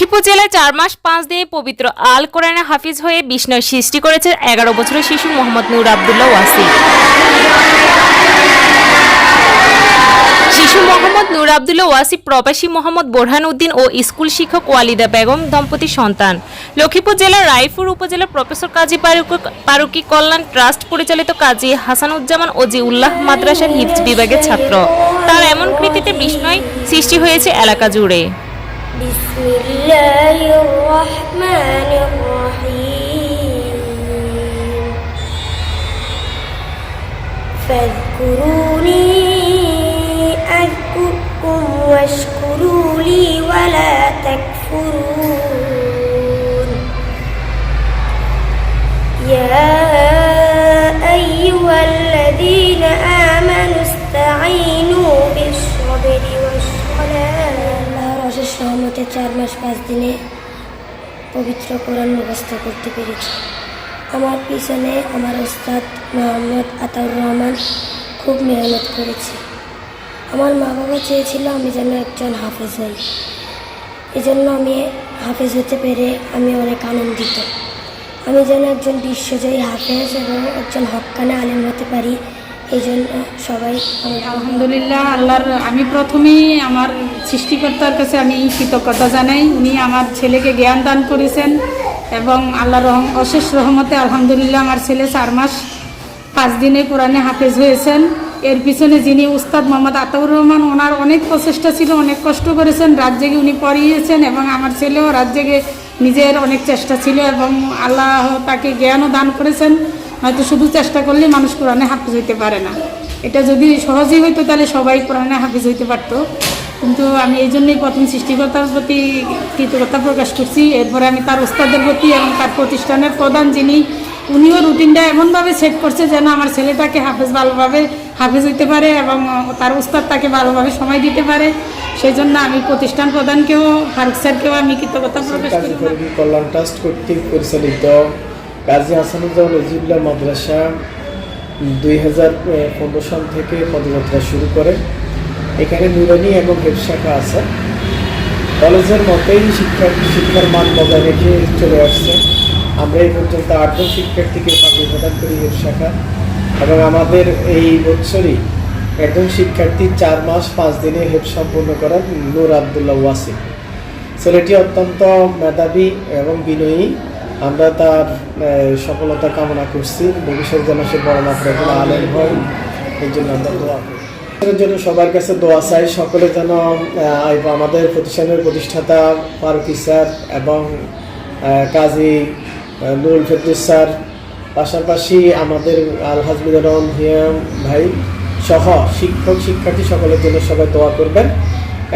লক্ষ্মীপুর জেলায় চার মাস পাঁচ দিনে পবিত্র আল কোরআনে হাফিজ হয়ে বিষ্ণয় সৃষ্টি করেছে এগারো বছরের শিশু মোহাম্মদ নূর আবদুল্লাহ ওয়াসি শিশু মোহাম্মদ নূর আবদুল্লাহ ওয়াসি প্রবাসী মোহাম্মদ বোরহান উদ্দিন ও স্কুল শিক্ষক ওয়ালিদা বেগম দম্পতির সন্তান। লক্ষ্মীপুর জেলার রায়পুর উপজেলার প্রফেসর কাজী পারুক- কল্যাণ ট্রাস্ট পরিচালিত কাজী হাসানুজ্জামান ও জিউল্লাহ মাদ্রাসার হিফজ বিভাগের ছাত্র। তার এমন কৃতিতে বিস্ময় সৃষ্টি হয়েছে এলাকা জুড়ে। بسم الله الرحمن الرحيم. فاذكروني أذكركم واشكروا لي ولا تكفرون. রহমতে চার মাস পাঁচ দিনে পবিত্র কোরআন মুখস্থ করতে পেরেছি। আমার পিছনে আমার ওস্তাদ মোহাম্মদ আতাউর রহমান খুব মেহনত করেছে। আমার মা বাবা চেয়েছিল আমি যেন একজন হাফেজ হই। এই জন্য আমি হাফেজ হতে পেরে আমি অনেক আনন্দিত। আমি যেন একজন বিশ্বজয়ী হাফেজ এবং একজন হক্কানে আলেম হতে পারি এই জন্য সবাই আলহামদুলিল্লাহ, আল্লাহর, আমি প্রথমেই আমার সৃষ্টিকর্তার কাছে আমি কৃতজ্ঞতা জানাই। উনি আমার ছেলেকে জ্ঞান দান করেছেন এবং আল্লাহর রহম, অশেষ রহমতে আলহামদুলিল্লাহ আমার ছেলে চার মাস পাঁচ দিনে কোরআনে হাফেজ হয়েছেন। এর পিছনে যিনি উস্তাদ মোহাম্মদ আতাউর রহমান, ওনার অনেক প্রচেষ্টা ছিল, অনেক কষ্ট করেছেন, রাত জেগে উনি পড়িয়েছেন এবং আমার ছেলেও রাত জেগে নিজের অনেক চেষ্টা ছিল এবং আল্লাহ তাকে জ্ঞানও দান করেছেন। হয়তো শুধু চেষ্টা করলে মানুষ কোরআনে হাফেজ হইতে পারে না। এটা যদি সহজেই হইতো তাহলে সবাই কোরআনে হাফেজ হইতে পারতো। কিন্তু আমি এই জন্যই প্রথম সৃষ্টিকর্তার প্রতি কৃতজ্ঞতা প্রকাশ করছি। এরপরে আমি তার ওস্তাদের প্রতি এবং তার প্রতিষ্ঠানের প্রধান যিনি উনিও রুটিনটা এমনভাবে সেট করছে যেন আমার ছেলেটাকে হাফেজ ভালোভাবে হাফেজ হইতে পারে এবং তার উস্তাদ তাকে ভালোভাবে সময় দিতে পারে। সেই জন্য আমি প্রতিষ্ঠান প্রধানকেও ফারুক স্যারকেও আমি কৃতজ্ঞতা প্রকাশ করি। কল্যাণ ট্রাস্ট কর্তৃক পরিচালিত কাজী হাসানুজ্জামান নজিবুল্লাহ মাদ্রাসা দুই হাজার পনেরো সাল থেকে পদযাত্রা শুরু করে। এখানে নুরানি এবং হেড শাখা আছে। কলেজের মতেই শিক্ষা শিক্ষার মান বজায় রেখে চলে আসছে। আমরা এই পর্যন্ত আটজন শিক্ষার্থীকে চাকরি প্রদান করি হেড শাখা। এবং আমাদের এই বছরই একজন শিক্ষার্থী চার মাস পাঁচ দিনে হেড সম্পূর্ণ করেন নূর আবদুল্লাহ ওয়াসিম। ছেলেটি অত্যন্ত মেধাবী এবং বিনয়ী। আমরা তার সফলতা কামনা করছি। ভবিষ্যৎ যেন সে বড় মাত্রায় যেন আলেম হয় এই জন্য আমরা দোয়া করি। জন্য সবার কাছে দোয়া চাই, সকলে যেন আমাদের প্রতিষ্ঠানের প্রতিষ্ঠাতা ফারুকি স্যার এবং কাজী নুরুল ফেরদুস স্যার, পাশাপাশি আমাদের আলহাজ রহমান ভূঁইয়া ভাই সহ শিক্ষক, শিক্ষার্থী সকলের জন্য সবাই দোয়া করবেন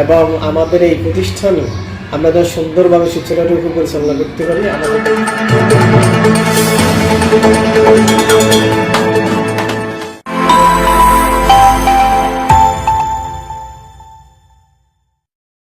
এবং আমাদের এই প্রতিষ্ঠানে আমরা যেন সুন্দরভাবে শিক্ষাটাকে পরিচালনা করতে পারি আমাদের